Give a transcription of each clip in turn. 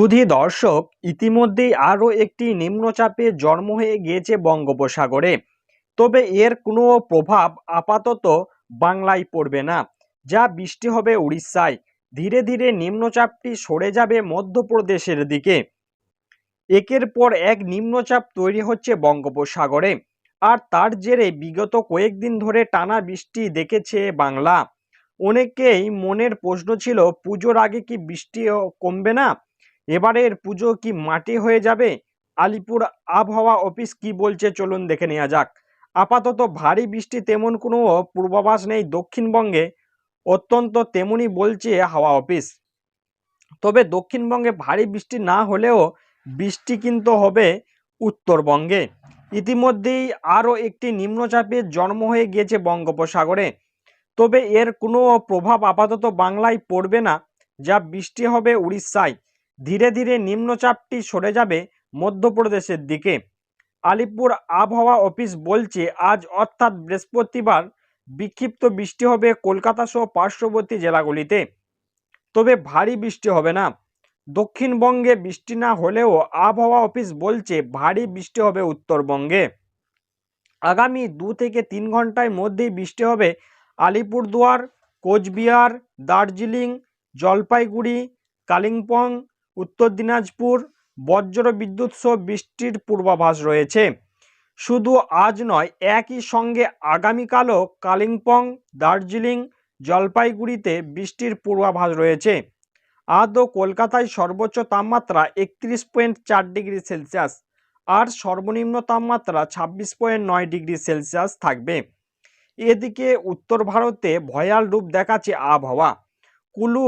সুধী দর্শক ইতিমধ্যেই আরও একটি নিম্নচাপে জন্ম হয়ে গিয়েছে বঙ্গোপসাগরে। তবে এর কোনো প্রভাব আপাতত বাংলায় পড়বে না, যা বৃষ্টি হবে উড়িষ্যায়। ধীরে ধীরে নিম্নচাপটি সরে যাবে মধ্যপ্রদেশের দিকে। একের পর এক নিম্নচাপ তৈরি হচ্ছে বঙ্গোপসাগরে, আর তার জেরে বিগত কয়েকদিন ধরে টানা বৃষ্টি দেখেছে বাংলা। অনেকেই মনের প্রশ্ন ছিল, পুজোর আগে কি বৃষ্টি কমবে না? এবারের পুজো কি মাটি হয়ে যাবে? আলিপুর আবহাওয়া অফিস কি বলছে? চলুন দেখে নেওয়া যাক। আপাতত ভারী বৃষ্টি তেমন কোনো পূর্বাভাস নেই দক্ষিণবঙ্গে। অত্যন্ত তেমনই বলছে হাওয়া অফিস। তবে দক্ষিণবঙ্গে ভারী বৃষ্টি না হলেও বৃষ্টি কিন্তু হবে উত্তরবঙ্গে। ইতিমধ্যেই আরও একটি নিম্নচাপের জন্ম হয়ে গিয়েছে বঙ্গোপসাগরে। তবে এর কোনো প্রভাব আপাতত বাংলায় পড়বে না, যা বৃষ্টি হবে উড়িষ্যায়। ধীরে ধীরে নিম্নচাপটি সরে যাবে মধ্যপ্রদেশের দিকে। আলিপুর আবহাওয়া অফিস বলছে, আজ অর্থাৎ বৃহস্পতিবার বিক্ষিপ্ত বৃষ্টি হবে কলকাতা সহ পার্শ্ববর্তী জেলাগুলিতে। তবে ভারী বৃষ্টি হবে না। দক্ষিণবঙ্গে বৃষ্টি না হলেও আবহাওয়া অফিস বলছে, ভারী বৃষ্টি হবে উত্তরবঙ্গে। আগামী দু থেকে তিন ঘণ্টার মধ্যেই বৃষ্টি হবে আলিপুরদুয়ার, কোচবিহার, দার্জিলিং, জলপাইগুড়ি, কালিম্পং উত্তর দিনাজপুর, বজ্র বিদ্যুৎ সহ বৃষ্টির পূর্বাভাস রয়েছে। শুধু আজ নয়, একই সঙ্গে আগামীকালও কালিম্পং, দার্জিলিং, জলপাইগুড়িতে বৃষ্টির পূর্বাভাস রয়েছে। আদৌ কলকাতায় সর্বোচ্চ তাপমাত্রা একত্রিশ পয়েন্ট চার ডিগ্রি সেলসিয়াস আর সর্বনিম্ন তাপমাত্রা ছাব্বিশ পয়েন্ট নয় ডিগ্রি সেলসিয়াস থাকবে। এদিকে উত্তর ভারতে ভয়াল রূপ দেখাচ্ছে আবহাওয়া। কুলু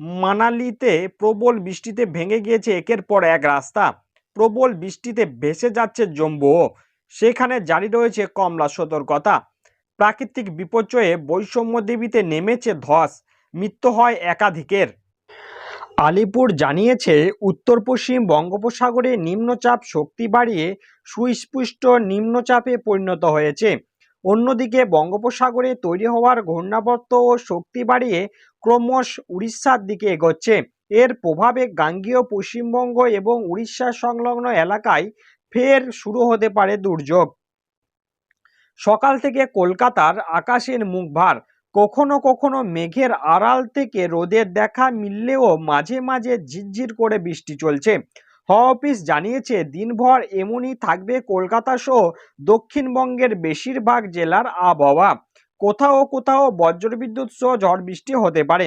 মানালিতে প্রবল বৃষ্টিতে ভেঙে গিয়েছে একের পর এক রাস্তা। প্রবল বৃষ্টিতে ভেসে যাচ্ছে জম্বুও সেখানে জারি রয়েছে কমলা সতর্কতা। প্রাকৃতিক বিপর্যয়ে বৈষম্য দেবীতে নেমেছে ধস। মৃত্যু হয় একাধিকের। আলিপুর জানিয়েছে উত্তর পশ্চিম বঙ্গোপসাগরে নিম্নচাপ শক্তি বাড়িয়ে সুস্পষ্ট নিম্নচাপে পরিণত হয়েছে। অন্যদিকে বঙ্গোপসাগরে তৈরি হওয়ার ঘূর্ণাবর্ত ও শক্তি বাড়িয়ে ক্রমশ উড়িষ্যার দিকে এগোচ্ছে। এর প্রভাবে গাঙ্গীয় পশ্চিমবঙ্গ এবং উড়িষ্যা সংলগ্ন এলাকায় ফের শুরু হতে পারে দুর্যোগ। সকাল থেকে কলকাতার আকাশের মুখ ভার। কখনো কখনো মেঘের আড়াল থেকে রোদের দেখা মিললেও মাঝে মাঝে ঝিরঝির করে বৃষ্টি চলছে। হাওয়া অফিস জানিয়েছে, দিনভর এমনই থাকবে কলকাতা সহ দক্ষিণবঙ্গের বেশিরভাগ জেলার আবহাওয়া। কোথাও কোথাও বজ্রবিদ্যুৎ সহ ঝড় বৃষ্টি হতে পারে।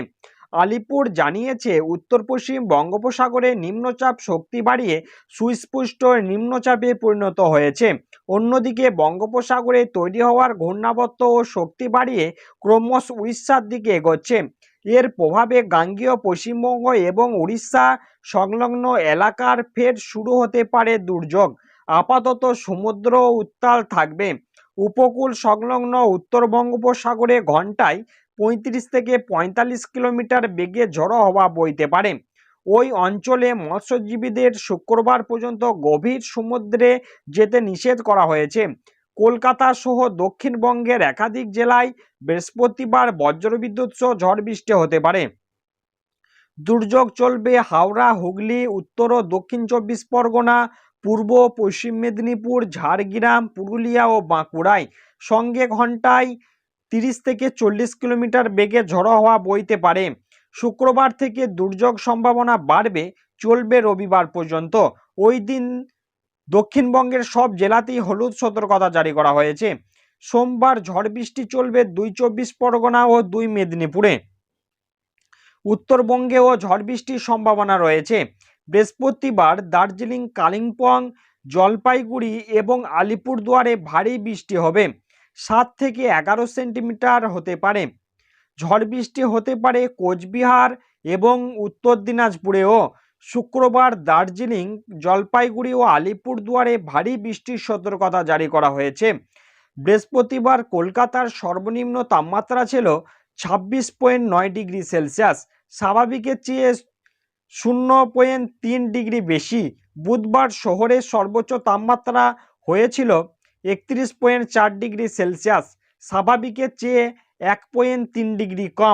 আলিপুর জানিয়েছে উত্তর পশ্চিম বঙ্গোপসাগরে নিম্নচাপ শক্তি বাড়িয়ে সুস্পষ্ট নিম্নচাপে পরিণত হয়েছে। অন্যদিকে বঙ্গোপসাগরে তৈরি হওয়ার ঘূর্ণাবর্ত ও শক্তি বাড়িয়ে ক্রমশ উড়িষ্যার দিকে এগোচ্ছে। এর প্রভাবে গাঙ্গীয় পশ্চিমবঙ্গ এবং উড়িষ্যা সংলগ্ন এলাকার ফের শুরু হতে পারে দুর্যোগ। আপাতত সমুদ্র উত্তাল থাকবে। উপকূল সংলগ্ন উত্তর বঙ্গোপসাগরে ঘন্টায় পঁয়ত্রিশ থেকে পঁয়তাল্লিশ কিলোমিটার বেগে ঝড়ো হওয়া বইতে পারে। ওই অঞ্চলে মৎস্যজীবীদের শুক্রবার পর্যন্ত গভীর সমুদ্রে যেতে নিষেধ করা হয়েছে। কলকাতা সহ দক্ষিণবঙ্গের একাধিক জেলায় বৃহস্পতিবার বজ্রবিদ্যুৎ সহ ঝড় বৃষ্টি হতে পারে। দুর্যোগ চলবে হাওড়া, হুগলি, উত্তর ও দক্ষিণ চব্বিশ পরগনা, পূর্ব পশ্চিম মেদিনীপুর, ঝাড়গ্রাম, পুরুলিয়া ও বাঁকুড়ায়। সঙ্গে ঘন্টায় তিরিশ থেকে চল্লিশ কিলোমিটার বেগে ঝড়ো হওয়া বইতে পারে। শুক্রবার থেকে দুর্যোগ সম্ভাবনা বাড়বে, চলবে রবিবার পর্যন্ত। ওই দিন দক্ষিণবঙ্গের সব জেলাতেই হলুদ সতর্কতা জারি করা হয়েছে। সোমবার ঝড় বৃষ্টি চলবে দুই চব্বিশ পরগনা ও দুই মেদিনীপুরে। উত্তরবঙ্গেও ঝড় বৃষ্টির সম্ভাবনা রয়েছে। বৃহস্পতিবার দার্জিলিং, কালিম্পং, জলপাইগুড়ি এবং আলিপুরদুয়ারে ভারী বৃষ্টি হবে। সাত থেকে এগারো সেন্টিমিটার হতে পারে। ঝড় বৃষ্টি হতে পারে কোচবিহার এবং উত্তর দিনাজপুরেও। শুক্রবার দার্জিলিং, জলপাইগুড়ি ও আলিপুরদুয়ারে ভারী বৃষ্টির সতর্কতা জারি করা হয়েছে। বৃহস্পতিবার কলকাতার সর্বনিম্ন তাপমাত্রা ছিল ছাব্বিশ পয়েন্ট নয় ডিগ্রি সেলসিয়াস। স্বাভাবিকের চেয়ে শূন্য পয়েন্ট তিন ডিগ্রি বেশি। বুধবার শহরের সর্বোচ্চ তাপমাত্রা হয়েছিল একত্রিশ পয়েন্ট চার ডিগ্রি সেলসিয়াস। স্বাভাবিকের চেয়ে এক পয়েন্ট তিন ডিগ্রি কম।